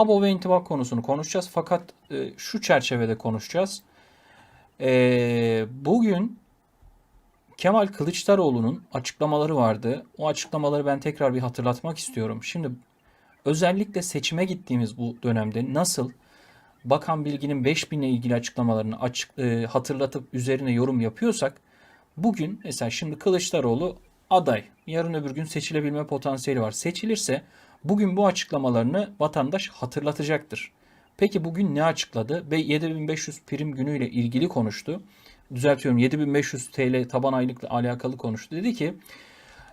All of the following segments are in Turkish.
abo ve intibak konusunu konuşacağız. Fakat e, şu çerçevede konuşacağız. E, bugün Kemal Kılıçdaroğlu'nun açıklamaları vardı. O açıklamaları ben tekrar bir hatırlatmak istiyorum. Şimdi özellikle seçime gittiğimiz bu dönemde nasıl Bakan Bilgin'in 5000 ile ilgili açıklamalarını açık, e, hatırlatıp üzerine yorum yapıyorsak bugün mesela şimdi Kılıçdaroğlu aday. Yarın öbür gün seçilebilme potansiyeli var. Seçilirse bugün bu açıklamalarını vatandaş hatırlatacaktır. Peki bugün ne açıkladı? Ve 7500 prim günüyle ilgili konuştu. Düzeltiyorum 7500 TL taban aylıkla alakalı konuştu. Dedi ki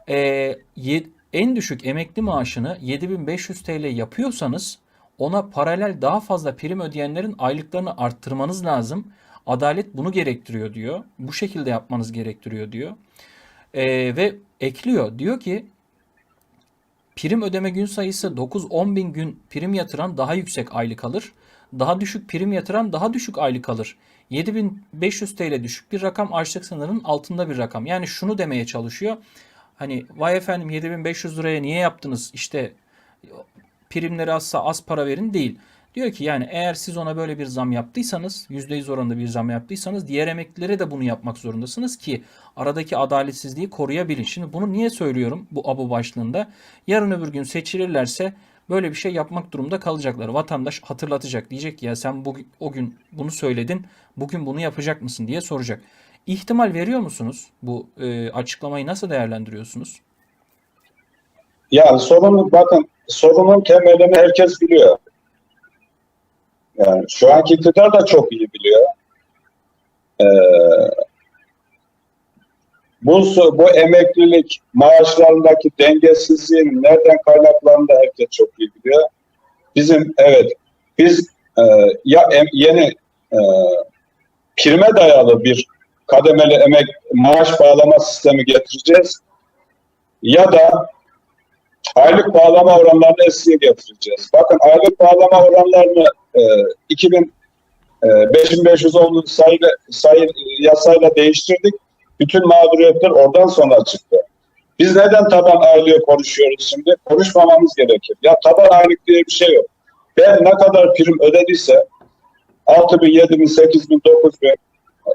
e, en düşük emekli maaşını 7500 TL yapıyorsanız ona paralel daha fazla prim ödeyenlerin aylıklarını arttırmanız lazım. Adalet bunu gerektiriyor diyor. Bu şekilde yapmanız gerektiriyor diyor. Ee, ve ekliyor. Diyor ki prim ödeme gün sayısı 9-10 bin gün prim yatıran daha yüksek aylık alır. Daha düşük prim yatıran daha düşük aylık alır. 7500 TL düşük bir rakam açlık sınırının altında bir rakam. Yani şunu demeye çalışıyor. Hani vay efendim 7500 liraya niye yaptınız? İşte primleri azsa az para verin değil. Diyor ki yani eğer siz ona böyle bir zam yaptıysanız, %100 oranında bir zam yaptıysanız diğer emeklilere de bunu yapmak zorundasınız ki aradaki adaletsizliği koruyabilin. Şimdi bunu niye söylüyorum bu abo başlığında? Yarın öbür gün seçilirlerse böyle bir şey yapmak durumunda kalacaklar. Vatandaş hatırlatacak. Diyecek ki ya sen bugün, o gün bunu söyledin, bugün bunu yapacak mısın diye soracak. İhtimal veriyor musunuz? Bu e, açıklamayı nasıl değerlendiriyorsunuz? Yani sorunun bakın sorunun temelini herkes biliyor. Yani şu anki iktidar da çok iyi biliyor. Ee, bu bu emeklilik maaşlarındaki dengesizliğin nereden kaynaklandığını herkes çok iyi biliyor. Bizim evet biz e, ya em, yeni e, prime dayalı bir kademeli emek maaş bağlama sistemi getireceğiz ya da aylık bağlama oranlarını eskiye getireceğiz. Bakın aylık bağlama oranlarını e, 2000 e, 5500 olduğu sayı, sayı yasayla değiştirdik. Bütün mağduriyetler oradan sonra çıktı. Biz neden taban aylığı konuşuyoruz şimdi? Konuşmamamız gerekir. Ya taban aylık diye bir şey yok. Ben ne kadar prim ödediyse 6 bin, 7 bin, 8 bin, 9 bin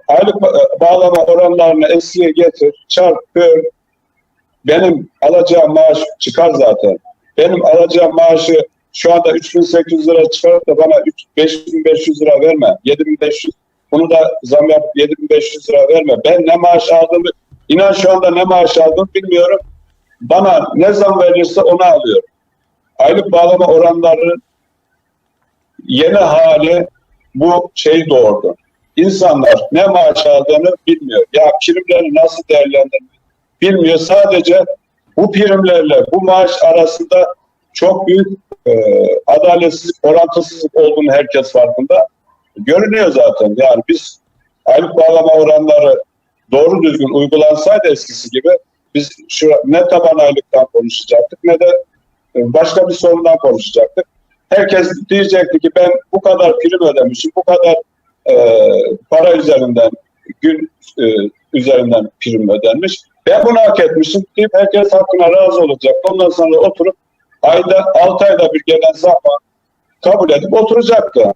aylık ba- bağlama oranlarını eskiye getir, çarp, böl, benim alacağım maaş çıkar zaten. Benim alacağım maaşı şu anda 3800 lira çıkarıp da bana 3 5500 lira verme. 7500 bunu da zam yapıp 7500 lira verme. Ben ne maaş aldığımı inan şu anda ne maaş aldım bilmiyorum. Bana ne zam verirse onu alıyorum. Aylık bağlama oranları yeni hali bu şey doğurdu. İnsanlar ne maaş aldığını bilmiyor. Ya primleri nasıl değerlendirmek bilmiyor. Sadece bu primlerle bu maaş arasında çok büyük e, adaletsizlik, orantısızlık olduğunu herkes farkında. Görünüyor zaten. Yani biz aylık bağlama oranları doğru düzgün uygulansaydı eskisi gibi biz şu ne taban aylıktan konuşacaktık ne de e, başka bir sorundan konuşacaktık. Herkes diyecekti ki ben bu kadar prim ödemişim, bu kadar e, para üzerinden gün e, üzerinden prim ödenmiş. Ben bunu hak etmişim deyip herkes hakkına razı olacak. Ondan sonra oturup ayda 6 ayda bir gelen zamma kabul edip oturacaktı.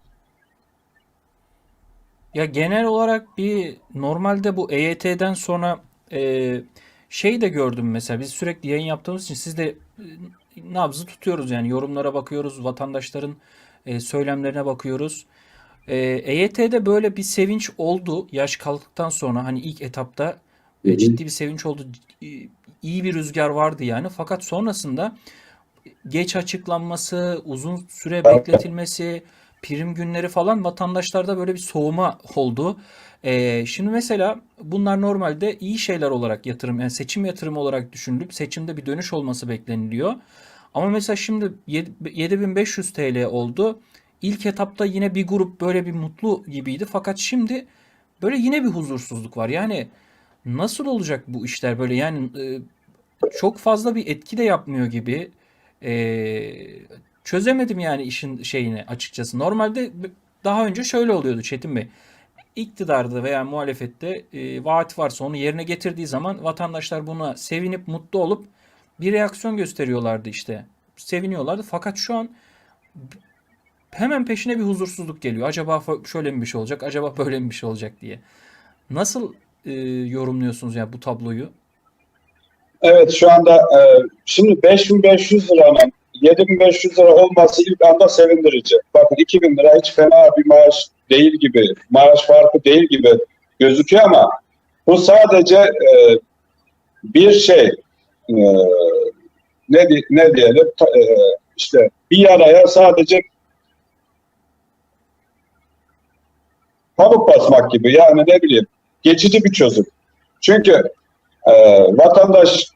Ya genel olarak bir normalde bu EYT'den sonra e, şey de gördüm mesela biz sürekli yayın yaptığımız için siz de e, nabzı tutuyoruz yani yorumlara bakıyoruz vatandaşların e, söylemlerine bakıyoruz. E, EYT'de böyle bir sevinç oldu yaş kalktıktan sonra hani ilk etapta e, ciddi bir sevinç oldu E, iyi bir rüzgar vardı yani fakat sonrasında geç açıklanması uzun süre bekletilmesi prim günleri falan vatandaşlarda böyle bir soğuma oldu. Ee, şimdi mesela bunlar normalde iyi şeyler olarak yatırım yani seçim yatırımı olarak düşünülüp seçimde bir dönüş olması bekleniliyor. Ama mesela şimdi yedi- 7500 TL oldu. İlk etapta yine bir grup böyle bir mutlu gibiydi. Fakat şimdi böyle yine bir huzursuzluk var. Yani nasıl olacak bu işler böyle yani e, çok fazla bir etki de yapmıyor gibi. Ee, çözemedim yani işin şeyini açıkçası. Normalde daha önce şöyle oluyordu Çetin Bey. İktidarda veya muhalefette e, vaat varsa onu yerine getirdiği zaman vatandaşlar buna sevinip mutlu olup bir reaksiyon gösteriyorlardı işte. Seviniyorlardı. Fakat şu an hemen peşine bir huzursuzluk geliyor. Acaba şöyle mi bir şey olacak? Acaba böyle mi bir şey olacak diye. Nasıl e, yorumluyorsunuz ya bu tabloyu? Evet şu anda e, şimdi 5500 liranın 7500 lira olması ilk anda sevindirici. Bakın 2000 lira hiç fena bir maaş değil gibi, maaş farkı değil gibi gözüküyor ama bu sadece e, bir şey e, ne ne diyelim ta- e, işte bir yaraya sadece pamuk basmak gibi yani ne bileyim geçici bir çözüm. Çünkü e, vatandaş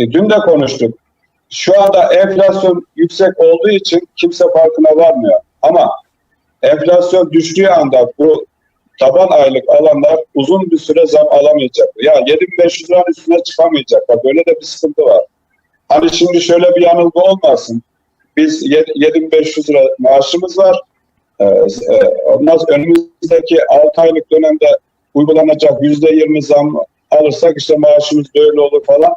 e, dün de konuştuk. Şu anda enflasyon yüksek olduğu için kimse farkına varmıyor. Ama enflasyon düştüğü anda bu taban aylık alanlar uzun bir süre zam alamayacak. Ya 7500 liranın üstüne çıkamayacaklar. Böyle de bir sıkıntı var. Hani şimdi şöyle bir yanılgı olmasın. Biz yed- 7500 lira maaşımız var. Ee, e, ondan önümüzdeki 6 aylık dönemde uygulanacak %20 zam alırsak işte maaşımız böyle olur falan.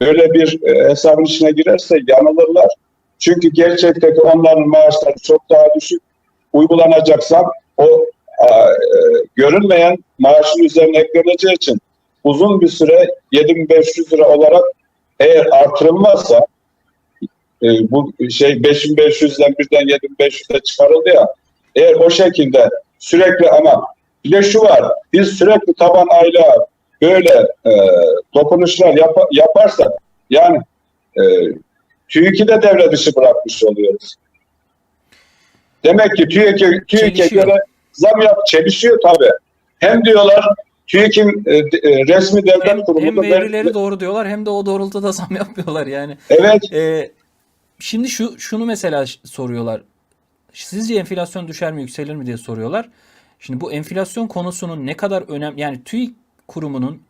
Böyle bir e, hesabın içine girerse yanılırlar. Çünkü gerçekteki onların maaşları çok daha düşük. Uygulanacak zam o e, görünmeyen maaşın üzerine ekleneceği için uzun bir süre 7500 lira olarak eğer artırılmazsa e, bu şey 5500'den birden 7500'e çıkarıldı ya eğer o şekilde sürekli ama bir de şu var biz sürekli taban aylığa böyle e, dokunuşlar yap- yaparsak yani e, TÜİK'i de devre dışı bırakmış oluyoruz. Demek ki TÜİK'e Çelişiyor. göre zam yap çelişiyor tabii. Hem diyorlar TÜİK'in e, e, resmi devlet Hem, kurumu hem da verileri doğru diyorlar hem de o doğrultuda zam yapıyorlar yani. Evet Ee, şimdi şu şunu mesela soruyorlar. Sizce enflasyon düşer mi yükselir mi diye soruyorlar. Şimdi bu enflasyon konusunun ne kadar önem yani TÜİK kurumunun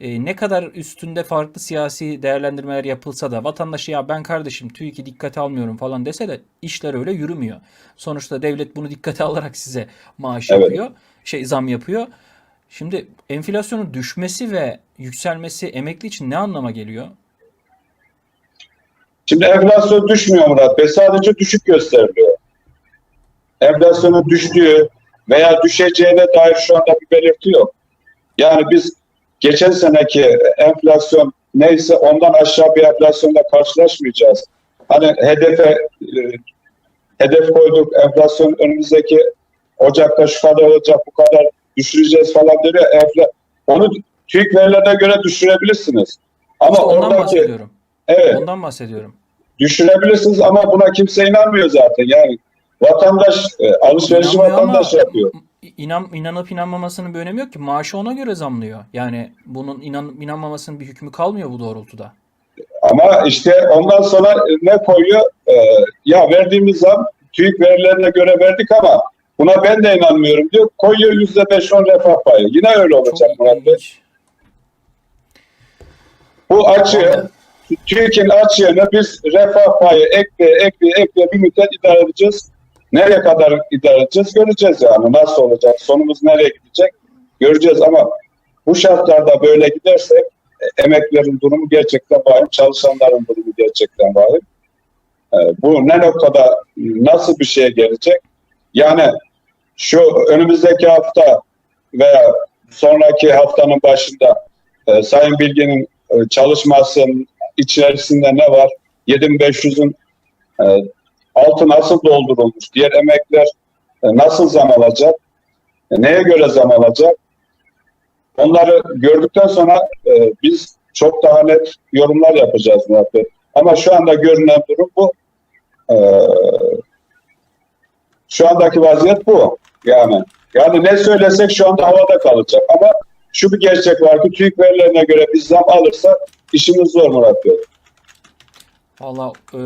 e, ne kadar üstünde farklı siyasi değerlendirmeler yapılsa da vatandaşı ya ben kardeşim TÜİK'i dikkate almıyorum falan dese de işler öyle yürümüyor. Sonuçta devlet bunu dikkate alarak size maaş Evet. yapıyor. Şey zam yapıyor. Şimdi enflasyonun düşmesi ve yükselmesi emekli için ne anlama geliyor? Şimdi enflasyon düşmüyor Murat Bey. Sadece düşük gösteriliyor. Enflasyonun düştüğü veya düşeceğine dair şu anda bir belirti yok. Yani biz geçen seneki enflasyon neyse ondan aşağı bir enflasyonla karşılaşmayacağız. Hani hedefe e, hedef koyduk enflasyon önümüzdeki Ocak'ta şu kadar olacak bu kadar düşüreceğiz falan diyor enfla onu TÜİK verilerine göre düşürebilirsiniz. Ama İşte ondan oradaki bahsediyorum. evet Ondan bahsediyorum. düşürebilirsiniz ama buna kimse inanmıyor zaten. Yani vatandaş e, alışverişi vatandaş yapıyor. İnan, inanıp inanmamasının bir önemi yok ki. Maaşı ona göre zamlıyor. Yani bunun inan, inanmamasının bir hükmü kalmıyor bu doğrultuda. Ama işte ondan sonra ne koyuyor? E, ya verdiğimiz zam TÜİK verilerine göre verdik ama buna ben de inanmıyorum diyor. Koyuyor yüzde beş on refah payı. Yine öyle olacak Çok Murat Bey. Bu açığı. TÜİK'in açığını biz refah payı ekleye ekleye ekleye bir müddet idare edeceğiz. Nereye kadar idare edeceğiz göreceğiz yani. Nasıl olacak, sonumuz nereye gidecek göreceğiz ama bu şartlarda böyle gidersek e, emeklerin durumu gerçekten vahim, çalışanların durumu gerçekten vahim. E, bu ne noktada nasıl bir şeye gelecek? Yani şu önümüzdeki hafta veya sonraki haftanın başında e, Sayın Bilge'nin e, çalışmasının içerisinde ne var? 7500'ün e, altı nasıl doldurulmuş? Diğer emekler e, nasıl zam alacak? E, neye göre zam alacak? Onları gördükten sonra e, biz çok daha net yorumlar yapacağız Murat Bey. Ama şu anda görünen durum bu. Şu andaki vaziyet bu. Yani yani ne söylesek şu anda havada kalacak. Ama şu bir gerçek var ki TÜİK verilerine göre biz zam alırsak işimiz zor Murat Bey. Valla e,